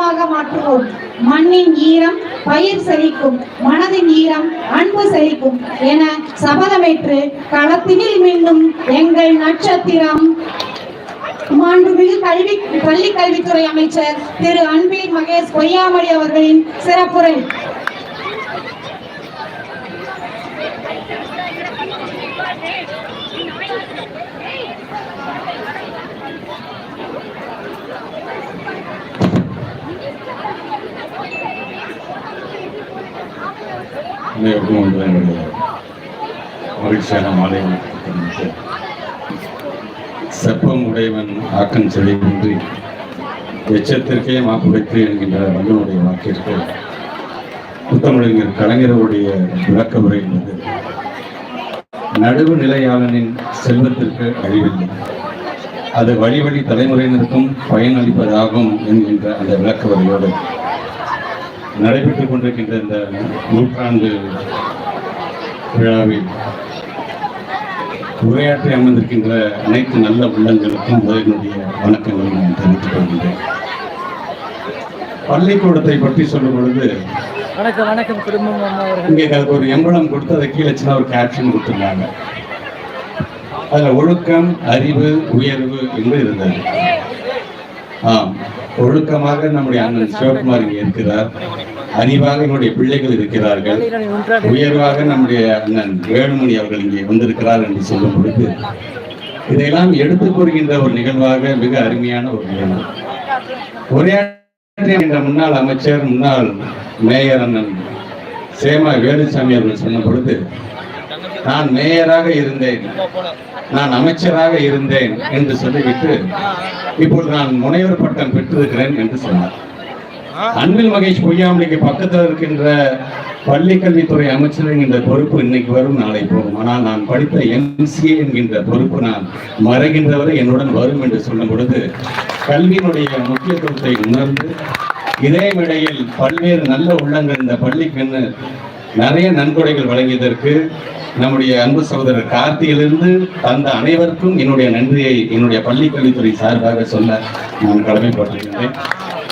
மாக மாற்றுவோம். மண்ணின் ஈரம் பயிர் செழிக்கும் மனதின் ஈரம் அன்பு செழிக்கும் என சபதமேற்று களத்தினில் மீண்டும் எங்கள் நட்சத்திரம் மாண்புமிகு கல்வி பள்ளி கல்வித்துறை அமைச்சர் திரு அன்பில் மகேஷ் பொய்யாமொழி அவர்களின் சிறப்புரை. என்னுடைய மகிழ்ச்சியான மாலை செப்பம் உடையவன் ஆக்கம் செழிவின்றி எச்சத்திற்கே மாப்புடைத்து என்கின்ற வல்லனுடைய வாக்கிற்கு புத்தமிழறிஞர் கலைஞருடைய விளக்க உரை என்பது நடுவு நிலையாளனின் செல்வத்திற்கு அழிவில்லை அது வழி வழி தலைமுறையினருக்கும் பயனளிப்பதாகும் என்கின்ற அந்த விளக்க உரையோடு நடைபெற்றுக் கொண்டிருக்கின்ற இந்த நூற்றாண்டு விழாவில் உரையாற்றி அமர்ந்திருக்கின்ற அனைத்து நல்ல உள்ளங்களுக்கும் முதலினுடைய வணக்கங்களை நான் தெரிவித்துக் கொள்கின்றேன். பள்ளிக்கூடத்தை பற்றி சொல்லும் பொழுது வணக்கம் குடும்பம் இங்கே அதுக்கு ஒரு எம்பளம் கொடுத்து அதை கீழே சின்ன ஒரு கேப்ஷன் கொடுத்துருந்தாங்க. அதுல ஒழுக்கம் அறிவு உயர்வு என்று இருந்தது. ஆம். ஒழுக்கமாக நம்முடைய அண்ணன் சிவகுமார் இங்கே இருக்கிறார். அறிவாக என்னுடைய பிள்ளைகள் இருக்கிறார்கள். உயர்வாக நம்முடைய அண்ணன் வேலுமணி அவர்கள் இங்கே வந்திருக்கிறார் என்று சொல்லும் பொழுது இதையெல்லாம் எடுத்துக் கூறுகின்ற ஒரு நிகழ்வாக மிக அருமையான ஒரு நிகழ்வு. உரையாற்றிய இந்த முன்னாள் அமைச்சர் முன்னாள் மேயர் அண்ணன் சேமா வேலுசாமி அவர்கள் சொன்ன பொழுது நான் மேயராக இருந்தேன். நான் அமைச்சராக இருந்தேன் என்று சொல்லிவிட்டு இப்பொழுது நான் முனைவர் பட்டம் பெற்றிருக்கிறேன் என்று சொன்னார். அன்பில் மகேஷ் பொய்யாமலிக்கு பக்கத்தில் இருக்கின்ற பள்ளி கல்வித்துறை அமைச்சர் என்கின்ற பொறுப்பு இன்னைக்கு வரும் நாளை போகும். ஆனால் நான் படித்த எம்சிஏ என்கின்ற பொறுப்பு நான் மறைகின்றவரை என்னுடன் வரும் என்று சொல்லும் பொழுது கல்வியினுடைய முக்கியத்துவத்தை உணர்ந்து இதே வேளையில் பல்வேறு நல்ல உள்ளங்கள் இந்த பள்ளிக்கு நிறைய நன்கொடைகள் வழங்கியதற்கு நம்முடைய அன்பு சகோதரர் கார்த்தியிலிருந்து தந்த அனைவருக்கும் என்னுடைய நன்றியை என்னுடைய பள்ளி கல்வித்துறை சார்பாக சொல்ல நான் கடமைப்பட்டிருக்கின்றேன்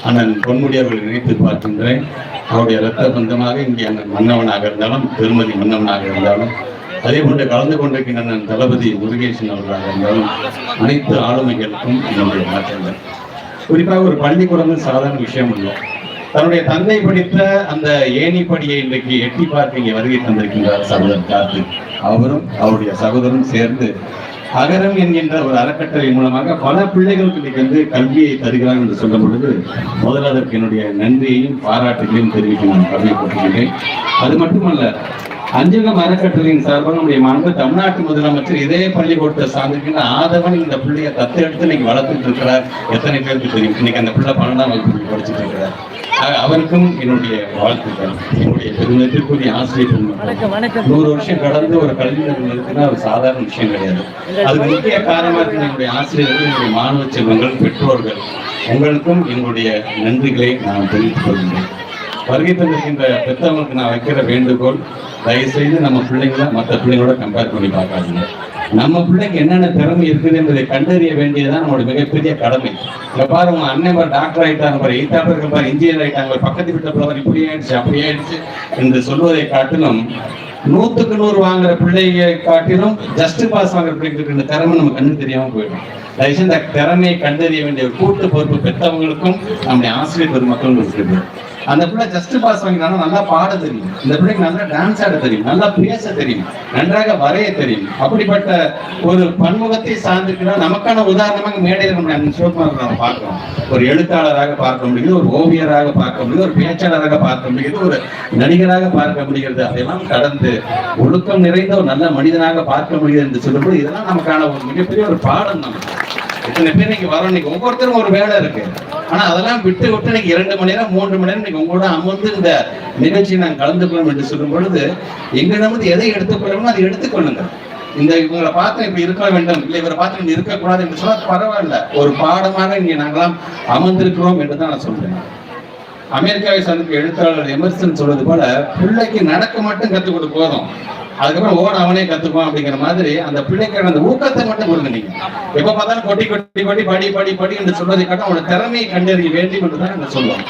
அண்ணன் பொன்முடி அவர்களை நினைத்து பார்க்கின்றேன். அவருடைய இரத்த பந்தமாக இங்கே அண்ணன் மன்னவனாக இருந்தாலும் திருமதி மன்னவனாக இருந்தாலும் அதே போன்று கலந்து கொண்டிருக்கின்ற அண்ணன் தளபதி முருகேசன் அவர்களாக இருந்தாலும் அனைத்து ஆளுமைகளுக்கும் என்னுடைய மாற்றங்கள். குறிப்பாக ஒரு பள்ளிக்கூடங்கள் சாதாரண விஷயம் இல்லை தன்னுடைய தந்தை படித்த அந்த ஏணிப்படியை இன்றைக்கு எட்டி பார்த்து இங்கே வருகை தந்திருக்கின்றார் சகோதரர் காத்து அவரும் அவருடைய சகோதரரும் சேர்ந்து அகரம் என்கின்ற ஒரு அறக்கட்டளை மூலமாக பல பிள்ளைகளுக்கு இன்னைக்கு வந்து கல்வியை தருகிறார் என்று சொல்லும் பொழுது முதல் அதற்கு என்னுடைய நன்றியையும் பாராட்டுகளையும் தெரிவிக்க நான் கடமைப்பட்டிருக்கிறேன் அது மட்டுமல்ல அஞ்சகம் அறக்கட்டளையின் சார்பாக நம்முடைய மாண்பு தமிழ்நாட்டு முதலமைச்சர் இதே பள்ளிக்கூடத்தை சார்ந்திருக்கின்ற ஆதவன் இந்த பிள்ளைய தத்தெடுத்து இன்னைக்கு வளர்த்துட்டு இருக்கிறார். எத்தனை பேருக்கு தெரியும்? இன்னைக்கு அந்த பிள்ளை பன்னெண்டாம் வகுப்பு படிச்சுட்டு இருக்கிறார். அவருக்கும் என்னுடைய வாழ்த்துக்கள். என்னுடைய பெருமதிற்குரிய ஆசிரியர் நூறு வருஷம் கடந்து ஒரு கல்வி இருக்குன்னா ஒரு சாதாரண விஷயம் கிடையாது. அதுக்கு முக்கிய காரணமா இருக்கிற என்னுடைய ஆசிரியர்கள் என்னுடைய மாணவ செல்வங்கள் பெற்றோர்கள். உங்களுக்கும் எங்களுடைய நன்றிகளை நான் தெரிவித்துக் கொள்கிறேன். வருகை தந்திருக்கின்ற பெற்றவங்களுக்கு நான் வைக்கிற வேண்டுகோள் தயவு செய்து நம்ம பிள்ளைங்களை மற்ற பிள்ளைங்களோட கம்பேர் பண்ணி பார்க்காதீங்க. நம்ம பிள்ளைக்கு என்னென்ன திறமை இருக்குது என்பதை கண்டறிய வேண்டியதுதான் நம்மளோட மிகப்பெரிய கடமை. இங்க பாரு உங்க அண்ணன் பாரு டாக்டர் ஆயிட்டாங்க பாரு எயித்தாப்பு இருக்க பாரு இன்ஜினியர் ஆயிட்டாங்க பக்கத்து வீட்டில் பாரு இப்படி ஆயிடுச்சு அப்படி ஆயிடுச்சு என்று சொல்வதை காட்டிலும் நூத்துக்கு நூறு வாங்குற பிள்ளையை காட்டிலும் ஜஸ்ட் பாஸ் வாங்குற பிள்ளைங்களுக்கு இந்த திறமை நம்ம கண்ணு தெரியாம போயிடும். தயவுசெய்து திறமையை கண்டறிய வேண்டிய ஒரு கூட்டு பொறுப்பு பெற்றவங்களுக்கும் நம்முடைய ஆசிரியர் பெருமக்களும் இருக்குது அந்த பிள்ளை ஜஸ்ட் பாஸ் வாங்கினாலும் நல்லா பாட தெரியும். இந்த பிள்ளைக்கு நல்லா டான்ஸ் ஆட தெரியும். நல்லா பேச தெரியும். நன்றாக வரைய தெரியும். அப்படிப்பட்ட ஒரு பன்முகத்தை சார்ந்திருக்கிறார் நமக்கான உதாரணமாக மேடையில் நம்ம அண்ணன் சிவகுமார் நம்ம பார்க்கிறோம். ஒரு எழுத்தாளராக பார்க்க முடியுது ஒரு ஓவியராக பார்க்க முடியுது ஒரு பேச்சாளராக பார்க்க முடியுது ஒரு நடிகராக பார்க்க முடிகிறது. அதெல்லாம் கடந்து ஒழுக்கம் நிறைந்த ஒரு நல்ல மனிதனாக பார்க்க முடியுது என்று சொல்லும்போது இதெல்லாம் நமக்கான ஒரு மிகப்பெரிய ஒரு பாடம் நமக்கு இத்தனை பேர் நீங்க வரோம். இன்னைக்கு ஒவ்வொருத்தரும் ஒரு வேலை இருக்கு. ஆனா அதெல்லாம் விட்டு விட்டு நீங்க இரண்டு மணி நேரம் மூன்று மணி நேரம் நீங்க உங்களோட அமர்ந்து இந்த நிகழ்ச்சியை நான் கலந்து என்று சொல்லும் பொழுது எங்களிடம் வந்து எதை எடுத்துக்கொள்ளணுமோ அதை எடுத்துக்கொள்ளுங்க. இந்த இவங்களை பார்த்து இப்படி இருக்க வேண்டும். இல்லை இவரை பார்த்து இப்படி இருக்கக்கூடாது என்று சொன்னா பரவாயில்ல. ஒரு பாடமாக நீங்க நாங்களாம் அமர்ந்திருக்கிறோம் என்று தான் நான் சொல்றேன். அமெரிக்காவை சார்ந்த எழுத்தாளர் எமர்சன் சொல்றது போல பிள்ளைக்கு நடக்க மட்டும் கத்துக் கொடு போதும். அதுக்கப்புறம் ஓட அவனே கத்துப்பான் அப்படிங்கிற மாதிரி அந்த பிள்ளைக்கான அந்த ஊக்கத்தை மட்டும் கொடுங்க நீங்க. எப்ப பார்த்தாலும் கொட்டி கொட்டி கொட்டி படி படி படி என்று சொல்வதை காட்டும் அவனோட திறமையை கண்டறிய வேண்டும் என்றுதான் என்ன நான் சொல்லுவேன்